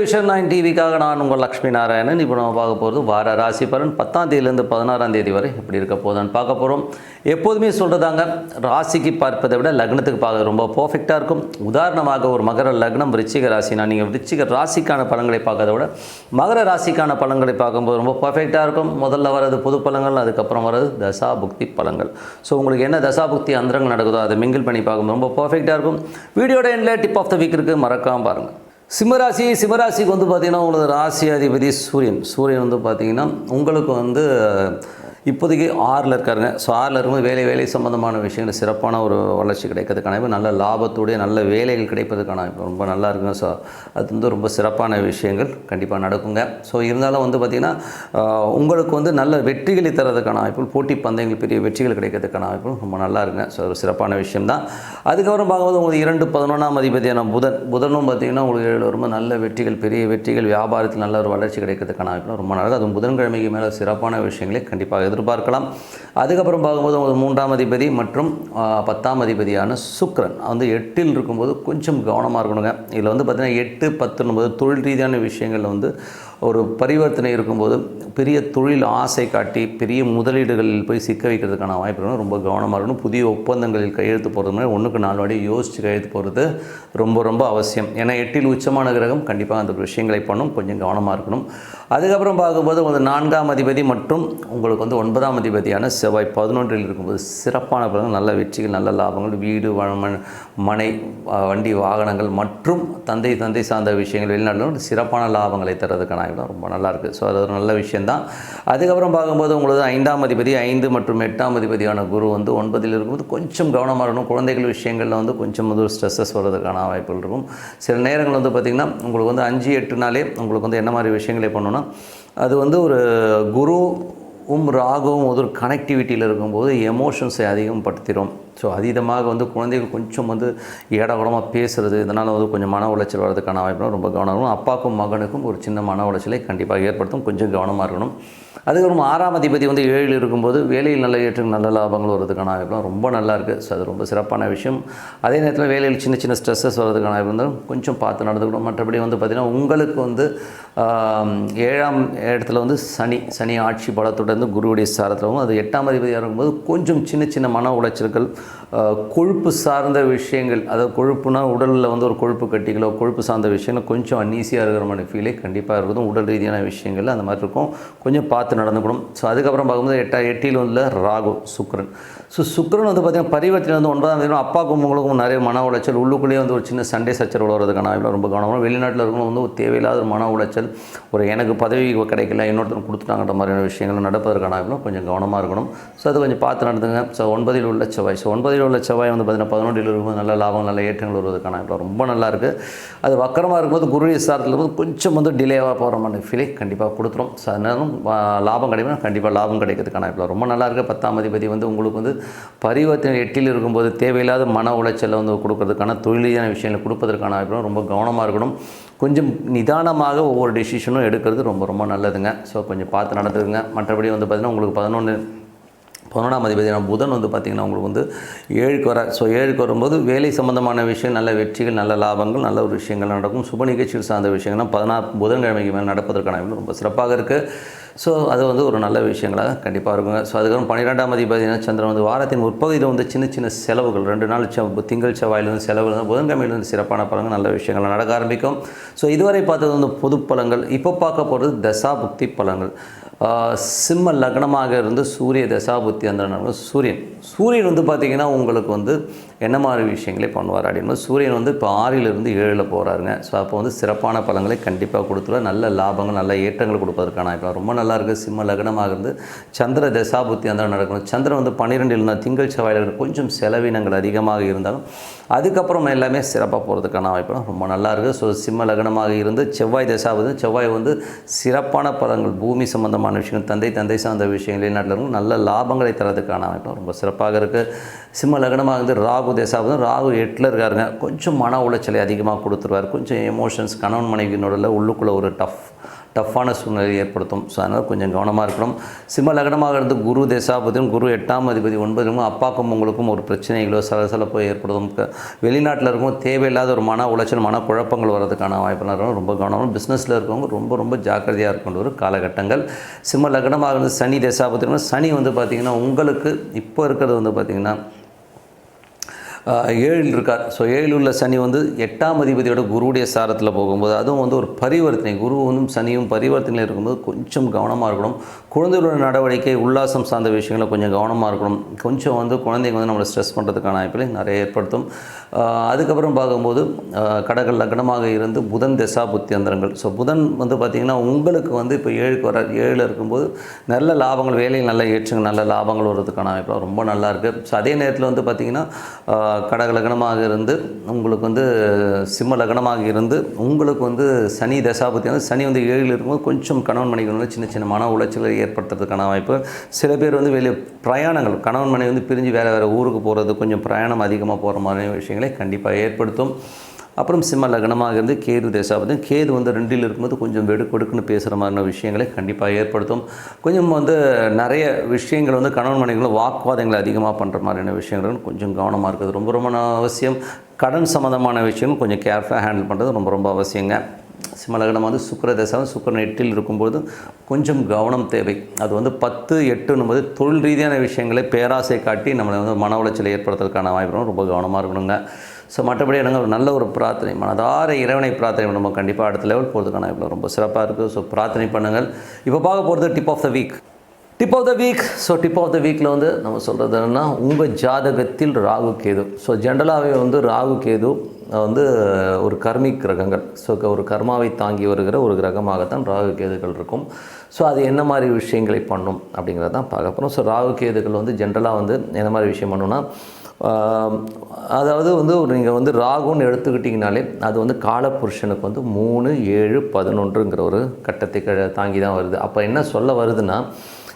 Vision nine டிவிக்காக நான் உங்கள் லக்ஷ்மி நாராயணன். இப்போ நம்ம பார்க்க போகிறது வார ராசி பலன் பத்தாம் தேதியிலேருந்து பதினாறாம் தேதி வரை எப்படி இருக்க போதான்னு பார்க்க போகிறோம் எப்போதுமே சொல்கிறதாங்க ராசிக்கு பார்ப்பதை விட லக்னத்துக்கு பார்க்க ரொம்ப பர்ஃபெக்டாக இருக்கும். உதாரணமாக ஒரு மகர லக்னம் விருச்சிக ராசினா நீங்கள் விருச்சிக ராசிக்கான பலன்களை பார்க்கறத விட மகர ராசிக்கான பலன்களை பார்க்கும்போது ரொம்ப பர்ஃபெக்டாக இருக்கும். முதல்ல வர்றது புது பலங்கள் அதுக்கப்புறம் வர்றது தசா புக்தி பலங்கள் ஸோ உங்களுக்கு என்ன தசா புக்தி அந்தரங்கள் நடக்குதோ அதை மிங்கிள் பண்ணி பார்க்கும்போது ரொம்ப பர்ஃபெக்டாக இருக்கும். வீடியோட எண்டில் டிப் ஆஃப் த வீக் இருக்குது மறக்காமல் பாருங்கள் சிம்மராசி சிம்மராசிக்கு வந்து பார்த்திங்கன்னா உங்களது ராசி அதிபதி சூரியன். சூரியன் வந்து பார்த்திங்கன்னா உங்களுக்கு வந்து இப்போதைக்கு ஆறில் இருக்காருங்க. ஸோ ஆறில் இருக்கும்போது வேலை வேலை சம்மந்தமான விஷயங்கள் சிறப்பான ஒரு வளர்ச்சி கிடைக்கிறதுக்கான வாய்ப்பு, நல்ல லாபத்துடைய நல்ல வேலைகள் கிடைப்பதற்கான வாய்ப்பு ரொம்ப நல்லா இருக்குங்க. ஸோ அது வந்து ரொம்ப சிறப்பான விஷயங்கள் கண்டிப்பாக நடக்குங்க. ஸோ இருந்தாலும் வந்து பார்த்திங்கன்னா உங்களுக்கு வந்து நல்ல வெற்றிகளை தரதுக்கான வாய்ப்புகள் போட்டி பந்தயங்கள் பெரிய வெற்றிகள் கிடைக்கிறதுக்கான வாய்ப்புகள் ரொம்ப நல்லா இருக்குங்க. ஸோ ஒரு சிறப்பான விஷயம்தான். அதுக்கப்புறம் பார்க்கும்போது உங்களுக்கு இரண்டு பதினொன்றாம் அதிபதியான புதன். புதனும் பார்த்திங்கன்னா உங்களுக்கு ஏழு ரொம்ப நல்ல வெற்றிகள் பெரிய வெற்றிகள் வியாபாரத்தில் நல்ல ஒரு வளர்ச்சி கிடைக்கிறதுக்கான வாய்ப்பு ரொம்ப நல்லா அதுவும் புதன்கிழமைக்கு மேலே சிறப்பான விஷயங்களே கண்டிப்பாக எதிர்பார்க்கலாம். அதுக்கப்புறம் பார்க்கும்போது உங்களுக்கு மூன்றாம் அதிபதி மற்றும் பத்தாம் அதிபதியான சுக்ரன். வந்து எட்டில் இருக்கும்போது கொஞ்சம் கவனமாக இருக்கணுங்க. இதில் வந்து பார்த்திங்கன்னா எட்டு பத்துன்னும்போது தொழில் ரீதியான விஷயங்களில் வந்து ஒரு பரிவர்த்தனை இருக்கும்போது பெரிய தொழில் ஆசை காட்டி பெரிய முதலீடுகளில் போய் சிக்க வைக்கிறதுக்கான வாய்ப்பு இருக்கணும் ரொம்ப கவனமாக இருக்கணும். புதிய ஒப்பந்தங்களில் கையெழுத்து போகிறதுனால மாதிரி ஒன்றுக்கு நாலு வாடி யோசித்து கையெழுத்து போகிறது ரொம்ப ரொம்ப அவசியம். ஏன்னா எட்டில் உச்சமான கிரகம் கண்டிப்பாக அந்த விஷயங்களை பண்ணும். கொஞ்சம் கவனமாக இருக்கணும். அதுக்கப்புறம் பார்க்கும்போது ஒரு நான்காம் அதிபதி மற்றும் உங்களுக்கு வந்து ஒன்பதாம் அதிபதியான செவ்வாய் பதினொன்றில் இருக்கும்போது சிறப்பான பலன்கள் நல்ல வெற்றிகள் நல்ல லாபங்கள் வீடு வ- மனை வண்டி வாகனங்கள் மற்றும் தந்தை தந்தை சார்ந்த விஷயங்கள் வெளிநாட்டில் சிறப்பான லாபங்களை தரதுக்கான இடம் ரொம்ப நல்லாயிருக்கு ஸோ அது ஒரு நல்ல விஷயந்தான் அதுக்கப்புறம் பார்க்கும்போது உங்களது ஐந்தாம் அதிபதி ஐந்து மற்றும் எட்டாம் அதிபதியான குரு வந்து ஒன்பதில் இருக்கும்போது கொஞ்சம் கவனமாக இருக்கணும். குழந்தைகள் விஷயங்களில் வந்து கொஞ்சம் வந்து ஸ்ட்ரெஸ்ஸஸ் வர்றதுக்கான வாய்ப்புகள் இருக்கும். சில நேரங்கள் வந்து பார்த்திங்கன்னா உங்களுக்கு வந்து அஞ்சு எட்டு நாளே உங்களுக்கு வந்து என்ன மாதிரி விஷயங்களை பண்ணணும்னா அது வந்து ஒரு குரு உம் ராகவும் ஒரு கனெக்டிவிட்டியில் இருக்கும்போது எமோஷன்ஸை அதிகப்படுத்திடும் ஸோ அதீதமாக வந்து குழந்தைகள் கொஞ்சம் வந்து ஏடகுடமாக பேசுகிறது இதனால் வந்து கொஞ்சம் மன உளைச்சல் வர்றதுக்கான வாய்ப்பு ரொம்ப கவனம் இருக்கணும் அப்பாவுக்கும் மகனுக்கும் ஒரு சின்ன மன உளைச்சலை கண்டிப்பாக ஏற்படுத்தும். கொஞ்சம் கவனமாக இருக்கணும். அதுக்கப்புறம் ஆறாம் அதிபதி வந்து ஏழில் இருக்கும்போது வேலையில் நல்ல ஏற்றம் நல்ல லாபங்கள் வர்றதுக்கான வாய்ப்புலாம் ரொம்ப நல்லா இருக்குது ஸோ அது ரொம்ப சிறப்பான விஷயம். அதே நேரத்தில் வேலையில் சின்ன சின்ன ஸ்ட்ரெஸ்ஸஸ் வர்றதுக்கான வாய்ப்பு வந்து கொஞ்சம் பார்த்து நடந்துக்கணும். மற்றபடி வந்து பார்த்திங்கன்னா உங்களுக்கு வந்து ஏழாம் இடத்துல வந்து சனி சனி ஆட்சி பலத்தோட இருந்து குருவுடைய சாரத்திலும் அது எட்டாம் அதிபதியாக இருக்கும்போது கொஞ்சம் சின்ன சின்ன மன உளைச்சல்கள் கொழுப்பு சார்ந்த விஷயங்கள் அதாவது கொழுப்புனா உடலில் வந்து ஒரு கொழுப்பு கட்டிகளோ கொழுப்பு சார்ந்த விஷயங்கள் கொஞ்சம் அன்ஈஸியாக இருக்கிற மாதிரி ஃபீலே கண்டிப்பாக இருக்கும். உடல் ரீதியான விஷயங்கள் அந்த மாதிரி இருக்கும். கொஞ்சம் பார்த்து நடந்துக்கணும் ஸோ அதுக்கப்புறம் பார்க்கும்போது எட்டா எட்டியில் உள்ள ராகு சுக்ரன் ஸோ சுக்ரன் வந்து பார்த்திங்கன்னா பரிவர்த்தனை வந்து ஒன்பதாம் தேதி அப்பாவுக்கும் உங்களுக்கும் நிறைய மன உளைச்சல். உள்ளுக்குள்ளேயே வந்து ஒரு சின்ன சண்டை சச்சரவு வர்றதுக்கான வாய்ப்பு ரொம்ப கவனமாக வெளிநாட்டில் இருக்கணும் வந்து ஒரு தேவையில்லாத ஒரு மன உளைச்சல் ஒரு எனக்கு பதவி கிடைக்கல இன்னொருத்தர் கொடுத்துட்டாங்கன்ற மாதிரியான விஷயங்கள் நடப்பதற்கான வாய்ப்புலாம் கொஞ்சம் கவனமாக இருக்கணும். ஸோ அது கொஞ்சம் பார்த்து நடந்துங்க. ஸோ ஒன்பதில் உள்ள செவ்வாய். ஸோ ஒன்பதில் உள்ள செவ்வாய் வந்து பார்த்திங்கன்னா பதினொன்றில் இருக்கும்போது நல்ல லாபம் நல்ல ஏற்றங்கள் வருவதற்கான வாய்ப்பு ரொம்ப நல்லா இருக்குது அது வக்கரமாக இருக்கும்போது குரு விசாரத்தில் இருக்கும்போது கொஞ்சம் வந்து டிலேவாக போகிற மாதிரி ஃபீலை கண்டிப்பாக கொடுத்துரும். ஸோ அதனால லாபம் கிடைக்கும் கண்டிப்பாக லாபம் கிடைக்கிறதுக்கான வாய்ப்பு ரொம்ப நல்லா இருக்க பத்தாம் அதிபதி வந்து உங்களுக்கு வந்து பரிவர்த்தனை எட்டில் இருக்கும்போது தேவையில்லாத மன உளைச்சலை வந்து கொடுக்கறதுக்கான தொழிலான விஷயங்களை கொடுப்பதற்கான வாய்ப்பு ரொம்ப கவனமாக இருக்கணும். கொஞ்சம் நிதானமாக ஒவ்வொரு டெசிஷனும் எடுக்கிறது ரொம்ப ரொம்ப நல்லதுங்க. ஸோ கொஞ்சம் பார்த்து நடந்துக்குங்க. மற்றபடி வந்து பார்த்திங்கன்னா உங்களுக்கு பதினொன்று பதினொன்றாம் அதிபதியான புதன் வந்து பார்த்திங்கன்னா உங்களுக்கு வந்து ஏழுக்கு வர ஸோ ஏழுக்கு வரும்போது வேலை சம்பந்தமான விஷயம் நல்ல வெற்றிகள் நல்ல லாபங்கள் நல்ல ஒரு விஷயங்கள் நடக்கும். சுப நிகழ்ச்சிகள் சார்ந்த விஷயங்கள்லாம் பதினாறு புதன்கிழமைக்கு மேலே நடப்பதற்கான ரொம்ப சிறப்பாக இருக்குது ஸோ அது வந்து ஒரு நல்ல விஷயங்களாக கண்டிப்பாக இருக்குங்க. ஸோ அதுக்கப்புறம் பன்னிரெண்டாம் அதிபதியான சந்திரன் வந்து வாரத்தின் முற்பகுதியில் வந்து சின்ன சின்ன செலவுகள் ரெண்டு நாள் திங்கள் செவ்வாயிலிருந்து செலவு வந்து புதன்கிழமையிலிருந்து சிறப்பான பலங்கள் நல்ல விஷயங்கள் நடக்க ஆரம்பிக்கும். ஸோ இதுவரை பார்த்தது வந்து பொது பலங்கள் இப்போ பார்க்க போகிறது தசாபுக்தி பலங்கள் சிம்ம லக்னமாக இருந்து சூரிய தசாபுத்தி அந்த சூரியன். சூரியன் வந்து பார்த்திங்கன்னா உங்களுக்கு வந்து என்ன மாதிரி விஷயங்களே பண்ணுவார் அப்படின்போது சூரியன் வந்து இப்போ ஆறிலிருந்து ஏழில் போகிறாருங்க ஸோ அப்போ வந்து சிறப்பான பலங்களை கண்டிப்பாக கொடுத்துருவார். நல்ல லாபங்கள் நல்ல ஏற்றங்கள் கொடுப்பதற்கான இப்போ ரொம்ப நல்லா இருக்குது சிம்ம லக்னமாக இருந்து சந்திர தசாபுத்தி அந்த நடக்கணும். சந்திரன் வந்து பன்னிரெண்டில் இருந்தால் திங்கள் செவ்வாயில் கொஞ்சம் செலவினங்கள் அதிகமாக இருந்தாலும் அதுக்கப்புறம் எல்லாமே சிறப்பாக போகிறதுக்கான வாய்ப்பு ரொம்ப நல்லா இருக்குது ஸோ சிம்ம லக்னமாக இருந்து செவ்வாய் தசாபதி செவ்வாய் வந்து சிறப்பான பலங்கள் பூமி சம்பந்தமான விஷயங்கள் தந்தை தந்தை சார்ந்த விஷயங்கள் வெளிநாட்டில் இருக்கும் நல்ல லாபங்களை தரதுக்கான வாய்ப்பு ரொம்ப சிறப்பாக இருக்குது சிம்ம லக்னமாக இருந்து ராகு தசாபதி ராகு எட்டில் இருக்காருங்க. கொஞ்சம் மன உளைச்சலை அதிகமாக கொடுத்துருவார். கொஞ்சம் எமோஷன்ஸ் கணவன் மனைவியினோட உள்ளுக்குள்ளே ஒரு டஃப் டஃப்பான சூழ்நிலை ஏற்படுத்தும். ஸோ அதனால் கொஞ்சம் கவனமாக இருக்கணும். சிம்ம லக்னமாக இருந்து குரு தேசாபதியும் குரு எட்டாம் அதிபதி ஒன்பதிலும் அப்பாக்கும் உங்களுக்கும் ஒரு பிரச்சனைகளோ சலசலப்போ ஏற்படுத்தும். வெளிநாட்டில் இருக்கும் தேவையில்லாத ஒரு மன உளைச்சல் மன குழப்பங்கள் வர்றதுக்கான வாய்ப்புலாம் இருக்கும். ரொம்ப கவனம் பிஸ்னஸில் இருக்கவங்க ரொம்ப ரொம்ப ஜாக்கிரதையாக இருக்கின்ற ஒரு காலகட்டங்கள். சிம்ம லக்னமாக இருந்து சனி தேசாபதியும் சனி வந்து பார்த்திங்கன்னா உங்களுக்கு இப்போ இருக்கிறது வந்து பார்த்திங்கன்னா ஏழில் இருக்கார் ஸோ ஏழில் உள்ள சனி வந்து எட்டாம் அதிபதியோட குருவுடைய சாரத்தில் போகும்போது அதுவும் வந்து ஒரு பரிவர்த்தனை. குருவும் சனியும் பரிவர்த்தனையில் இருக்கும்போது கொஞ்சம் கவனமாக இருக்கணும். குழந்தைகளோட நடவடிக்கை உல்லாசம் சார்ந்த விஷயங்களில் கொஞ்சம் கவனமாக இருக்கணும். கொஞ்சம் வந்து குழந்தைங்க வந்து நம்மளை ஸ்ட்ரெஸ் பண்ணுறதுக்கான வாய்ப்புகளை நிறைய ஏற்படுத்தும். அதுக்கப்புறம் பார்க்கும்போது ஆஹ் லக்னமாக இருந்து புதன் தசா புத்தியந்திரங்கள் ஸோ புதன் வந்து பார்த்திங்கன்னா உங்களுக்கு வந்து இப்போ ஏழுக்கு வர ஏழில் இருக்கும்போது நல்ல லாபங்கள் வேலையில் நல்ல ஏற்றுங்க நல்ல லாபங்கள் வர்றதுக்கான வாய்ப்பு ரொம்ப நல்லா இருக்குது ஸோ அதே நேரத்தில் வந்து பார்த்திங்கன்னா கடக லக்னமாக இருந்து உங்களுக்கு வந்து சிம்ம லக்னமாக இருந்து உங்களுக்கு வந்து சனி தசாபதி வந்து சனி வந்து ஏழில் இருக்கும்போது கொஞ்சம் கணவன் மனைவி வந்து சின்ன சின்ன மன உளைச்சலை ஏற்படுத்துறதுக்கான வாய்ப்பு. சில பேர் வந்து வெளியே பிரயாணங்கள் கணவன் மனைவி வந்து பிரிஞ்சு வேறு வேறு ஊருக்கு போகிறது கொஞ்சம் பிரயாணம் அதிகமாக போகிற மாதிரி விஷயங்களை கண்டிப்பாக ஏற்படுத்தும். அப்புறம் சிம்ம லக்னமாக இருந்து கேது தேசாபதி கேது வந்து ரெண்டில் இருக்கும்போது கொஞ்சம் வெடுக்கெடுக்குன்னு பேசுகிற மாதிரியான விஷயங்களை கண்டிப்பாக ஏற்படுத்தும். கொஞ்சம் வந்து நிறைய விஷயங்கள் வந்து கணவன் மனைவிகளும் வாக்குவாதங்களை அதிகமாக பண்ணுற மாதிரியான விஷயங்கள் கொஞ்சம் கவனமாக இருக்குது ரொம்ப ரொம்ப அவசியம். கடன் சம்மந்தமான விஷயம் கொஞ்சம் கேர்ஃபுல்லாக ஹேண்டில் பண்ணுறது ரொம்ப ரொம்ப அவசியங்க. சிம்மலகனம் வந்து சுக்கர தசாவும் சுக்கரன் எட்டில் இருக்கும்போது கொஞ்சம் கவனம் தேவை. அது வந்து பத்து எட்டுன்னும் போது தொழில் ரீதியான விஷயங்களை பேராசை காட்டி நம்மளை வந்து மன உளைச்சலை ஏற்படுத்துறதுக்கான வாய்ப்பு ரொம்ப கவனமாக இருக்கணுங்க. ஸோ மற்றபடி எனக்கு ஒரு நல்ல ஒரு பிரார்த்தனை மனதார இறைவனை பிரார்த்தனை நம்ம கண்டிப்பாக அடுத்த லெவல் போகிறதுக்கான வாய்ப்பு ரொம்ப சிறப்பாக இருக்குது ஸோ பிரார்த்தனை பண்ணுங்கள். இப்போ பார்க்க போகிறது tip of the week tip of the week so tip of the வீக்கில் வந்து நம்ம சொல்கிறது என்னென்னா உங்கள் ஜாதகத்தில் ராகு கேது. ஸோ ஜென்ரலாகவே வந்து ராகு கேது வந்து ஒரு கர்மி கிரகங்கள். ஸோ ஒரு கர்மாவை தாங்கி வருகிற ஒரு கிரகமாகத்தான் ராகு கேதுகள் இருக்கும். ஸோ அது என்ன மாதிரி விஷயங்களை பண்ணும் அப்படிங்கிறத தான் பார்க்க போகிறோம் ஸோ ராகு கேதுகள் வந்து ஜென்ரலாக வந்து என்ன மாதிரி விஷயம் பண்ணுன்னா அதாவது வந்து நீங்கள் வந்து ராகுன்னு எடுத்துக்கிட்டிங்கனாலே அது வந்து காலப்புருஷனுக்கு வந்து மூணு ஏழு பதினொன்றுங்கிற ஒரு கட்டத்தை க- தாங்கி தான் வருது. அப்போ என்ன சொல்ல வருதுன்னா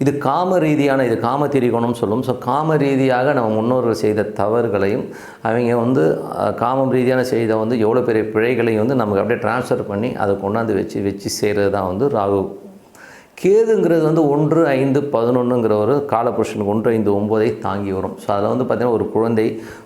இது காம ரீதியான இது காம திரிகோணம்னு சொல்லும். ஸோ காம ரீதியாக நம்ம முன்னோர்கள் செய்த தவறுகளையும் அவங்க வந்து காம காமம் ரீதியான செய்த வந்து எவ்வளோ பெரிய பிழைகளையும் வந்து நமக்கு அப்படியே ட்ரான்ஸ்ஃபர் பண்ணி அதை கொண்டாந்து வச்சு வச்சு செய்கிறது தான் வந்து ராகு. கேதுங்கிறது வந்து ஒன்று ஐந்து பதினொன்றுங்கிற ஒரு காலபுருஷனுக்கு ஒன்று ஐந்து ஒம்போதை தாங்கி வரும். ஸோ அதில் வந்து பார்த்திங்கன்னா ஒரு குழந்தை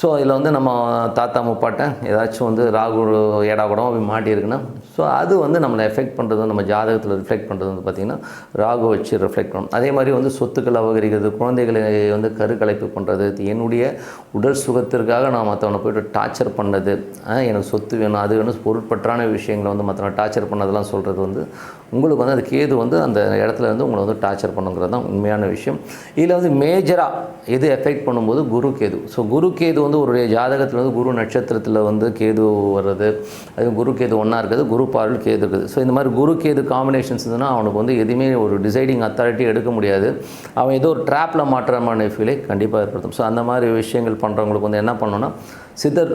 ஸோ இதில் வந்து நம்ம தாத்தா முப்பாட்டை ஏதாச்சும் வந்து ராகு ஏடா கூட போய் மாட்டியிருக்குன்னா ஸோ அது வந்து நம்மளை எஃபெக்ட் பண்ணுறது நம்ம ஜாதகத்தில் ரிஃப்ளெக்ட் பண்ணுறது வந்து பார்த்திங்கன்னா ராகு வச்சு ரிஃப்ளெக்ட் பண்ணணும். அதே மாதிரி வந்து சொத்துக்கள் அபகரிக்கிறது குழந்தைகளை வந்து கருக்கலைப்பு பண்ணுறது என்னுடைய உடல் சுகத்திற்காக நான் மற்றவனை போய்ட்டு டார்ச்சர் பண்ணது எனக்கு சொத்து வேணும் அது வேணும் பொருட்பற்றான விஷயங்களை வந்து மற்றவனை டார்ச்சர் பண்ணதெல்லாம் சொல்கிறது வந்து உங்களுக்கு வந்து அது கேது வந்து அந்த இடத்துல இருந்து உங்களை வந்து டார்ச்சர் பண்ணுங்கிறது தான் உண்மையான விஷயம். இதில் வந்து மேஜராக எது எஃபெக்ட் பண்ணும்போது குரு கேது. ஸோ குரு கேது வந்து ஒரு ஜாதகத்தில் வந்து குரு நட்சத்திரத்தில் வந்து கேது வர்றது அது குரு கேது ஒன்றா இருக்குது குரு பார்வையில் கேது இருக்குது. ஸோ இந்த மாதிரி குரு கேது காம்பினேஷன்ஸ் இருந்ததுன்னா அவனுக்கு வந்து எதுவுமே ஒரு டிசைடிங் அத்தாரிட்டி எடுக்க முடியாது. அவன் ஏதோ ஒரு ட்ராப்பில் மாற்றமான ஃபீலை கண்டிப்பாக ஏற்படுத்தும். ஸோ அந்த மாதிரி விஷயங்கள் பண்ணுறவங்களுக்கு வந்து என்ன பண்ணணும்னா சித்தர்